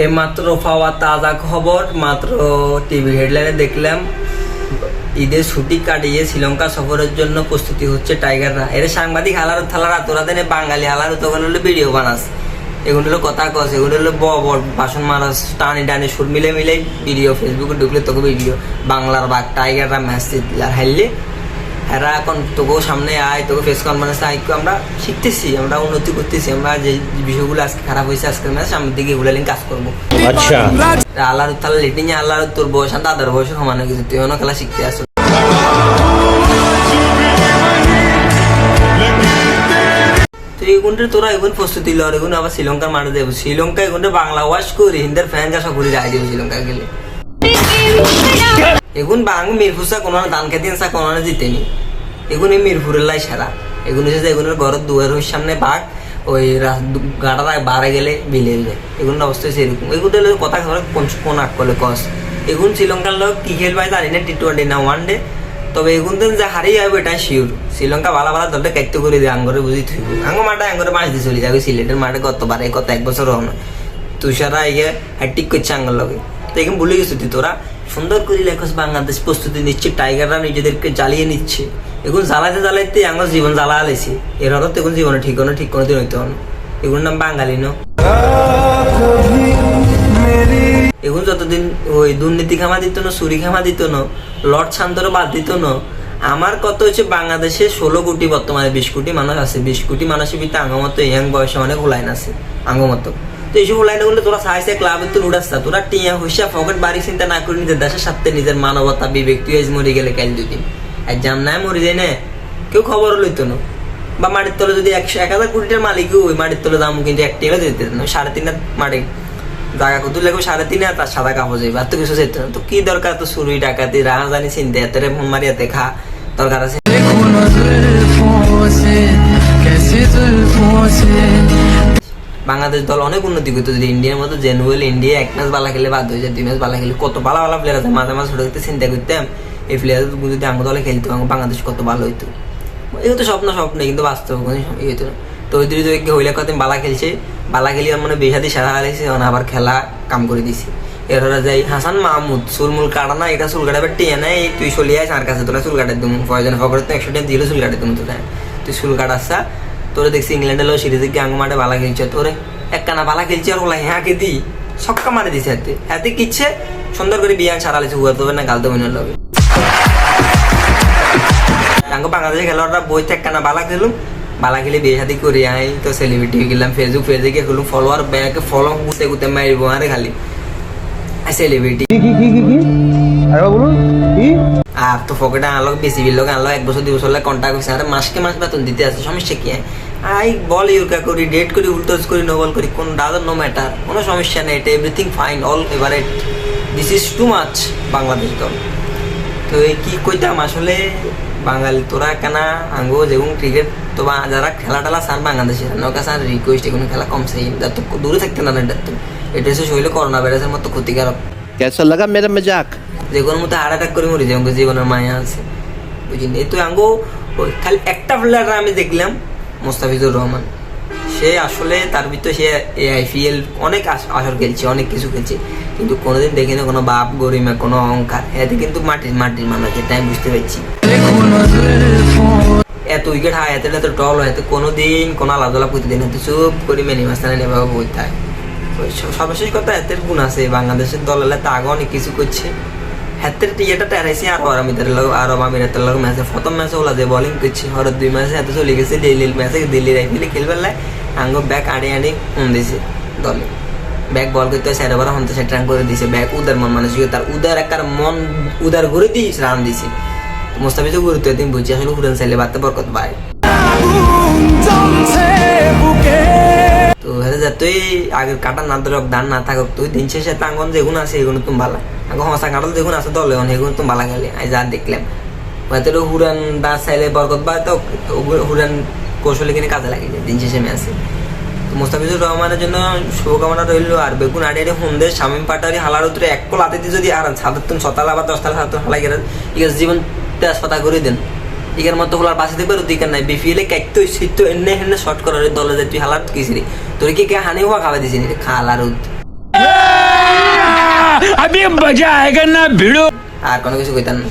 এই মাত্র পাওয়া তাজা খবর, মাত্র টিভি হেডলাইনে দেখলাম ঈদের ছুটি কাটিয়ে শ্রীলঙ্কা সফরের জন্য প্রস্তুতি হচ্ছে টাইগাররা। এর সাংবাদিক হালার থালারা, তোরা দেনে বাঙালি হালার তো হলো ভিডিও বানাস। এগুলো হলো কথা কস, এগুলো হলো ব বড় বাসন মারাস, টানে টানে সুর মিলে মিলে, ভিডিও ফেসবুকে ঢুকলে তোকে ভিডিও, বাংলার বাঘ, টাইগাররা ম্যাচ আর হারলে এরা এখন তবুও সামনে আয় তোকে ফেস কনফারেন্সে আয় আমরা শিখতেছি আমরা উন্নতি করতেছি আমরা যে বিষয়গুলো আজকে খারাপ হয়েছে আজকে মানে সামনের দিকে এগুলো কাজ করব। আচ্ছা। আল্লাহর তাহলে লেটিং আল্লাহর তোর বয়স আর দাদার বয়স সমান গেছে তুই অন্য খেলা শিখতে আসো। এগুনটা তোরা এগুন প্রস্তুতি লর এগুন আবার শ্রীলঙ্কার মাঠে দেবো শ্রীলঙ্কা এগুনটা বাংলা ওয়াশ করি হিন্দার ফ্যান কাসা ঘুরে রায় দেবো শ্রীলঙ্কা গেলে। এগুন বাং মিরফুসা কোনো দান খেতে সা কোনো জিতেনি এগুন এই মিরপুরের লাই সেরা। এগুন হচ্ছে এগুনের ঘরের দুয়ারের সামনে বাঘ, ওই গাড়া বাড়ে গেলে বিলে যায় এগুন অবস্থা হচ্ছে এরকম। কথা কোন কোন আক করলে কস। এগুন শ্রীলঙ্কার লোক কি খেলবে জানি না টি টোয়েন্টি না ওয়ান ডে তবে এগুন দিন যে হারিয়ে যাবে এটা শিওর শ্রীলঙ্কা ভালো ভালো দলটা কাইতে করে দিয়ে আঙ্গরে বুঝি থইব। আঙ্গ মাঠে আঙ্গরে মাছ দিয়ে চলে যাবে, সিলেটের মাঠে গতবারে গত এক বছর হন তুষারা ইয়ে হ্যাটিক করছে আঙ্গর লগে। তো এখানে ভুলে গেছো তুই, তোরা? সুন্দর করে লেখস বাংলাদেশ প্রস্তুতি নিচ্ছে, টাইগাররা নিজেদেরকে জ্বালিয়ে নিচ্ছে। এখন জ্বালাইতে জ্বালাইতে আমার জীবন জ্বালা আলাইছে এর হঠাৎ এখন জীবনে ঠিক হনো ঠিক কোনো দিন হইতে হন এগুলোর নাম বাঙালি, ন? এখন যতদিন ওই দুর্নীতি খামা দিত না, চুরি খামা দিত না, লর্ড শান্তর বাদ দিত না, আমার কত হচ্ছে বাংলাদেশে ষোলো কোটি বর্তমানে বিশ কোটি মানুষ আছে। বিশ কোটি মানুষের ভিতরে আঙ্গমতো ইয়াং বয়সে অনেক হুলাইন আছে আঙ্গমতো তো এইসব হুলাইনগুলো তোরা সাহায্যে ক্লাবের তো উড়াস্তা তোরা টিয়া হুইসা পকেট বাড়ি চিন্তা না করে নিজের দেশের সাথে নিজের মানবতা, বিবেক, তুই আজ মরে গেলে কাল দুদিন। আর জাম নাই মরে যায় না। কেউ খবর লইতো না। বা মাটির তলে যদি একশো এক হাজার কোটিটার মালিকও ওই মাটির তলে দাম কিন্তু একটি এলে দিতে না। সাড়ে তিন মাটি। জায়গা কত লাগবে সাড়ে তিন হাত আর সাদা কাপড় যাবে আর তো কিছু যেত না। তো কি দরকার তো চুরি, ডাকাতি, রাহাজানি, চিনতে। এত ফোন মারি, এতে খা। দরকার আছে। বাংলাদেশ দল অনেক উন্নতি করতো যদি ইন্ডিয়ার মতো জেনুয়েল ইন্ডিয়া এক ম্যাচ বালা খেলে বাদ হয়ে যায়, দুই ম্যাচ বালা খেলে কত ভালো ভালো প্লেয়ার আছে। মাঝে মাঝে ছোট চিন্তা করতাম, এই প্লেয়ার যদি আমার দলে খেলতো বাংলাদেশ কত ভালো হইতো। এগুলো তো স্বপ্ন স্বপ্ন, কিন্তু বাস্তব কোনো ইয়ে হইতো না। তো ওই দুই দুই হইলে কত বালা খেলছে, বালা খেলি মানে বেশাদি সারা হারাইছে আবার খেলা কাম করে দিছে। এরপরে যাই হাসান মাহমুদ, চুলমুল কাটা না, এটা চুল কাটাবে টিয়া নাই তুই চলে আয় আর কাছে তোরা চুল কাটাই দিম। ফয়জন ফকরে তো একশো টাকা দিলে, চুল কাটাই দিম তো তুই চুল কাটাচ্ছা তোরে দেখছি ইংল্যান্ডে লো সিরিজে গিয়ে আঙ্গ মাঠে বালা খেলছে, তোরে একখানা বালা খেলছে আর ওলা হ্যাঁ কে দি? ছক্কা মারে দিছে হাতে। হাতে কিচ্ছে সুন্দর করে বিয়াং সারালেছে হুয়া তবে না গালতে মনে লবে তাঙ্গ বাংলাদেশের খেলোয়াড়রা বই থেকে একখানা বালা খেলুম। বালা খেলে বিয়ে শাদি করে, আই তো সেলিব্রিটি হয়ে গেলাম ফেসবুক পেজে গিয়ে হলুম ফলোয়ার ব্যাকে ফলো গুতে গুতে মারিব আরে খালি। সেলিব্রিটি কি কি কি কি আরে বলুন কি? আর তো পকেটে আনলো বেশি বিল লোক আনলো এক বছর দুই বছর লাগে কন্ট্যাক্ট হয়েছে আরে মাসকে মাস বেতন দিতে আছে, সমস্যা কি? আই, বল ইউকা করি ডেট করি উল্টোজ করি নোবল করি কোন ডাজার নো ম্যাটার কোনো সমস্যা নেই, এটা everything fine all everett this is too much Bangladesh দল। তো এই কি কইতাম আসলে বাঙালি তোরা কেনা, আঙ্গো যেগুন ক্রিকেট তো বা যারা খেলা টেলা চান বাংলাদেশে নৌকা চান রিকোয়েস্ট এগুলো খেলা কমছে যাতে দূরে থাকতে না এটা তো এটা হচ্ছে শরীরে করোনা ভাইরাসের মতো ক্ষতিকারক कैसा लगा मेरा मजाक যে কোনো মতো হার্ট অ্যাটাক করে মরে যাবো জীবনের মায়া আছে বুঝিনি এই তো আঙ্গো ওই খালি একটা প্লেয়ার আমি দেখলাম মোস্তাফিজুর রহমান সে আসলে তার ভিতরে সে এই আইপিএল অনেক আস- আসর খেলছে অনেক কিছু খেলছে কিন্তু কোনোদিন দেখিনি কোনো বাপ গরিমা কোনো অহংকার এতে কিন্তু মাটির মাটির মানুষ এটা আমি বুঝতে পারছি এত উইকেট হাই এত এত টল হয় এতে কোনোদিন কোনো আলাদা আলাদা প্রতিদিন এত চুপ করে মেনি মাস্তানে নেভাবে বইতে হয় ওই স- সর্বশেষ কথা এতের গুণ আছে বাংলাদেশের দলের তা আগে অনেক কিছু করছে। হাতের টিয়েটা টেরাইছে আর আরামিদের লোক আরব আমিরাতের লোক ম্যাচে, প্রথম ম্যাচে ওলা যে বোলিং করছে। হঠাৎ দুই ম্যাচে এত চলে গেছে, দিল্লির ম্যাচে দিল্লির আইপিএলে খেলবার লাই, আঙ্গ ব্যাক আড়ে আনি ফোন দিছে দলে। ব্যাক বল করতে স্যার এবার হন্তে সেট করে দিছে ব্যাক উদার মন মানসিকতার, উদার একার মন, উদার ঘুরে দিস রান দিছে। মুস্তাফিজও গুরুত্ব দিন বুঝছি আসলে হুরেন চাইলে বাড়তে বরকত হেরে যা তুই আগের কাটা না না তুই দিন শেষে তাঙ্গন যেগুলো আছে এগুলো তুমি ভালা আগে হসা যেগুলো আছে দলে এগুলো তুমি ভালা গেলে, আজ যা দেখলাম। হয়তো হুরান চাইলে বরকত ভাই তো, হুরান কৌশলে কিনে কাজে লাগে দিন শেষে ম্যাচে মোস্তাফিজুর রহমানের জন্য শুভকামনা রইল, আর বেগুন আড়িয়ে হুমদের শামীম পাটারি হালার উত্তরে এক কল দিয়ে যদি আর সাতের তুমি সতালা বা দশতলা সাত হালাই গেলেন জীবন তেজ পাতা করে দেন। ইকার মতো হলার বাসে দেখবে অধিকার নাই বিপিএলে কাইতো শীত এনে হেনে শর্ট করার দলে যায় তুই হালার কিসিরি তোর কি কে হানি হওয়া খাওয়া দিছিনি রে খা হালার উদ अभी मजा आएगा ना भिड़ो আর কোনো কিছু কইতাম না